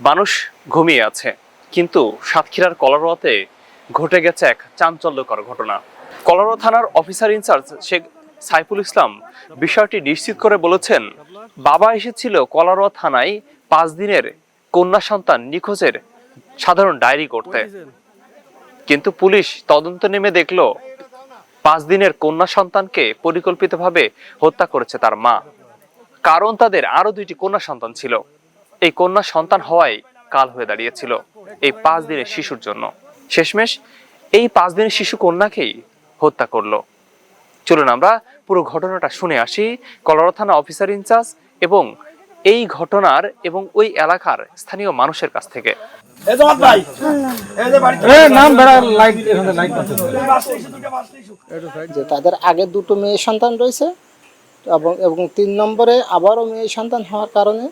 মানুষ ঘুমিয়ে আছে, কিন্তু সাতক্ষীরার কলারোয়াতে ঘটে গেছে এক চাঞ্চল্যকর ঘটনা। কলারোয়া থানার officer in charge Sheikh Saiful Islam বিষয়টি নিশ্চিত করে বলেছেন, বাবা এসেছিল কলারোয়া থানায় পাঁচ দিনের কন্যা সন্তান নিখোঁজের সাধারণ ডায়েরি করতে। কিন্তু পুলিশ তদন্ত নেমে দেখল, পাঁচ দিনের কন্যা সন্তানকে পরিকল্পিতভাবে হত্যা করেছে তার মা। কারণ তাদের আরও দুইটি কন্যা সন্তান ছিল। এই কন্যা সন্তান হওয়ায় কাল হয়ে দাঁড়িয়েছিল এই পাঁচ দিনের শিশুর জন্য। শেষমেশ এই পাঁচ দিনের শিশু কন্যাকেই হত্যা করল। চলুন আমরা পুরো ঘটনাটা শুনে আসি। কলরা থানা অফিসার ইনচার্জ এবং এই ঘটনার এবং ওই এলাকার স্থানীয় মানুষের কাছ থেকে। যে তাদের আগে দুটো মেয়ে সন্তান রয়েছে এবং এবং তিন নম্বরে আবারও মেয়ে সন্তান হওয়ার কারণে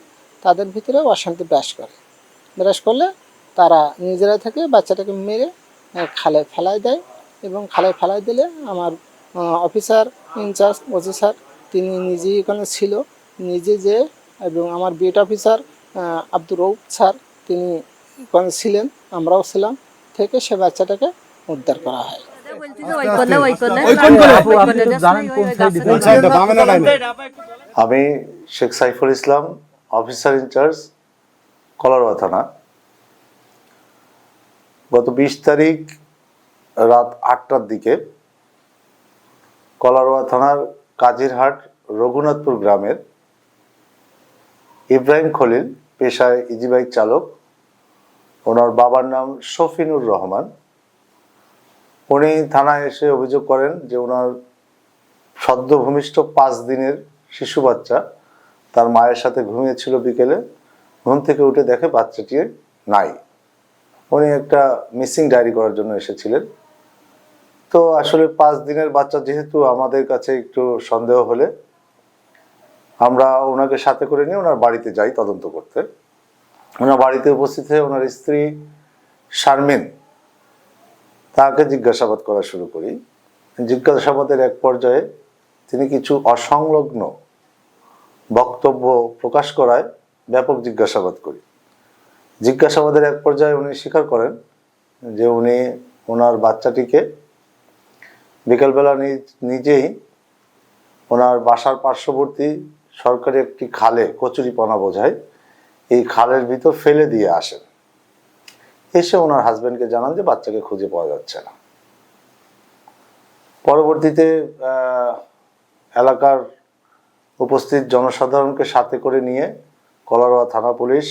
তাদের ভিতরে অশান্তি বিরাজ করে। বিরাজ করলে তারা নিজেরা থেকে বাচ্চাটাকে মেরে খালে ফেলাই দেয় এবং খালে ফেলাই দিলে আমার অফিসার ইনচার্জ ওসি স্যার তিনি নিজেই ওখানে ছিল। নিজে যে এবং আমার বিএড অফিসার আব্দুর রৌফ স্যার তিনি ওখানে ছিলেন আমরাও ছিলাম থেকে সে বাচ্চাটাকে উদ্ধার করা হয়? আমি Sheikh Saiful Islam officer in charge Kalaroa থানা। গত বিশ তারিখ রাত আটটার দিকে কলারোয়া থানার কাজিরহাট রঘুনাথপুর গ্রামের ইব্রাহিম খলিল, পেশায় ইজি বাইক চালক, ওনার বাবার নাম শফিনুর রহমান। উনি থানায় এসে অভিযোগ করেন যে ওনার সদ্য ভূমিষ্ঠ পাঁচ দিনের শিশু বাচ্চা তার মায়ের সাথে ঘুমিয়েছিল বিকেলে, ঘুম থেকে উঠে দেখে বাচ্চাটি নাই। উনি একটা মিসিং ডায়েরি করার জন্য এসেছিলেন। তো আসলে পাঁচ দিনের বাচ্চা যেহেতু আমাদের কাছে একটু সন্দেহ হলে, আমরা ওনাকে সাথে করে নিয়ে ওনার বাড়িতে যাই তদন্ত করতে। ওনার বাড়িতে উপস্থিত হয়ে ওনার স্ত্রী শারমিন তাকে জিজ্ঞাসাবাদ করা শুরু করি। জিজ্ঞাসাবাদের এক পর্যায়ে তিনি কিছু অসংলগ্ন বক্তব্য প্রকাশ করায় ব্যাপক জিজ্ঞাসাবাদ করি। জিজ্ঞাসাবাদের এক পর্যায়ে উনি স্বীকার করেন যে উনি ওনার বাচ্চাটিকে বিকেলবেলা নিজ- নিজেই ওনার বাসার পার্শ্ববর্তী সরকারি একটি খালে, কচুরিপনা বোঝায়, এই খালের ভিতর ফেলে দিয়ে আসেন। এসে ওনার হাজবেন্ডকে জানান যে বাচ্চাকে খুঁজে পাওয়া যাচ্ছে না। পরবর্তীতে এলাকার উপস্থিত জনসাধারণকে সাথে করে নিয়ে কলারোয়া থানা পুলিশ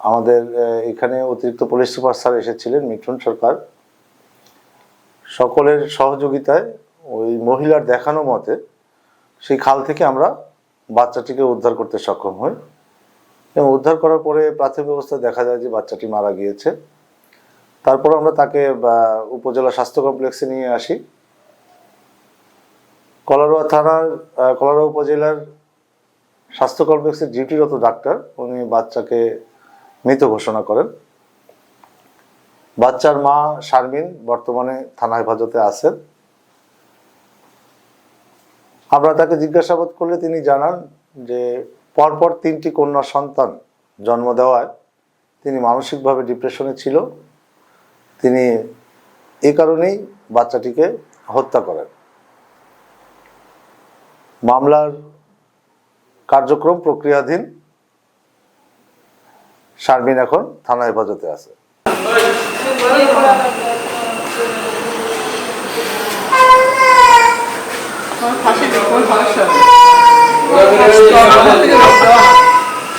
আমাদের এখানে অতিরিক্ত পুলিশ সুপার স্যার এসেছিলেন, মিঠুন সরকার। সকলের সহযোগিতায় ওই মহিলার দেখানো মতে সেই খাল থেকে আমরা বাচ্চাটিকে উদ্ধার করতে সক্ষম হই। এবং উদ্ধার করার পরে প্রাথমিক অবস্থায় দেখা যায় যে বাচ্চাটি মারা গিয়েছে। তারপর আমরা তাকে উপজেলা স্বাস্থ্য কমপ্লেক্সে নিয়ে আসি। কলারোয়া থানার কলারোয়া উপজেলার স্বাস্থ্য কমপ্লেক্সের ডিউটিরত ডাক্তার। উনি বাচ্চাকে মৃত ঘোষণা করেন। বাচ্চার মা শারমিন বর্তমানে থানা হেফাজতে আছেন। আমরা তাকে জিজ্ঞাসাবাদ করলে তিনি জানান যে পরপর তিনটি কন্যা সন্তান জন্ম দেওয়ায় তিনি মানসিকভাবে ডিপ্রেশনে ছিল। তিনি এ কারণেই বাচ্চাটিকে হত্যা করেন। মামলার কার্যক্রম প্রক্রিয়াধীন শারমিন এখন থানা হেফাজতে আছে।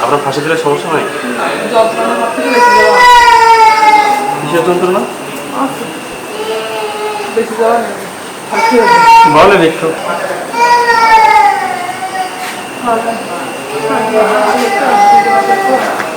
আপনার ফাঁসি দিলে সমস্যা হয়? কিসের যন্ত্রণা? বলেন একটু। আজ বাচ্চারে এই কষ্ট করতে